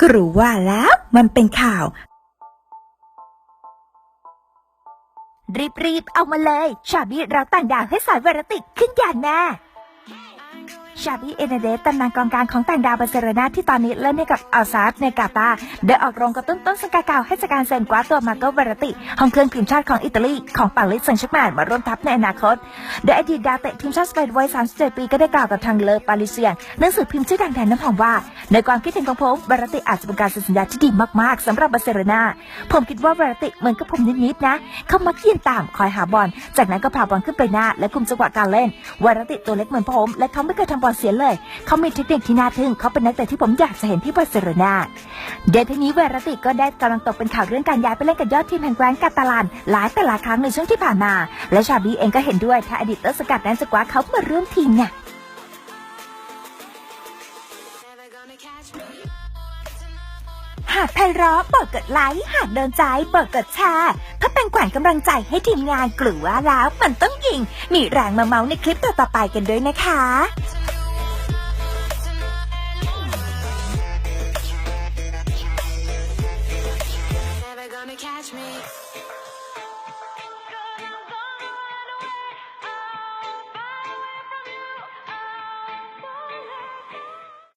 กรู้ว่าแล้วมันเป็นข่าว รีบๆ เอามาเลย ชาบีเราต่างดาวให้สายเวรติกขึ้นยานแน่ ชาบีเอเนเดสตำนานกองกลางของแต่งดาวบาร์เซโลนาที่ตอนนี้เล่นให้กับอัลซาสในกาตาได้ออกโรงกระตุ้นต้นสกาเก่าให้จัดการเซ็นกวาตัวมาโกเวรติห้องเครื่องทีมชาติของอิตาลีของปาริสแซงต์แชร์แมงมาร่วมทัพในอนาคตโดยอดีตดาวเตะทีมชาติสเปนวัย 37 ปีก็ได้กล่าวกับทางเลอปาริเซียนหนังสือพิมพ์ชื่อดังแทนน้ำหอมว่า ในความคิดเห็นของผมบารติอาจจะเป็นการเซ็นสัญญาที่ดีมากๆสำหรับบาร์เซโลนาผมคิดว่าบารติเหมือนกับผมนิดๆนะ เขามักยืนตามคอยหาบอล จากนั้นก็พาบอลขึ้นไปหน้า และคุมจังหวะการเล่นวรติตัวเล็กเหมือนผมและเขาไม่เคยทำบอลเสียเลย เขามีเทคนิคที่น่าทึ่งเขาเป็นนักเตะที่ผมอยากจะเห็นที่บาร์เซโลนาเดยวทีนี้เวรติก็ได้กำลังตกเป็นข่าวเรื่องการย้ายไปเล่นกับยอดทีมแห่งแกรนกาตาลานหลายแต่หลายครั้งในช่วงที่ผ่านมา และชาบีเองก็เห็นด้วยถ้าอดีตต้นสกัดนั้นจะกว่าเขามาร่วมทีมเนี่ยหากไพเราะเปิดกดไลค์หากโดนใจเปิดกดแชร์เพื่อเป็นขวัญกำลังใจให้ทีมงานกลัวแล้วมันต้องยิง มีแรงมาเมาส์ในคลิปต่อๆไปกันด้วยนะคะ gonna catch me.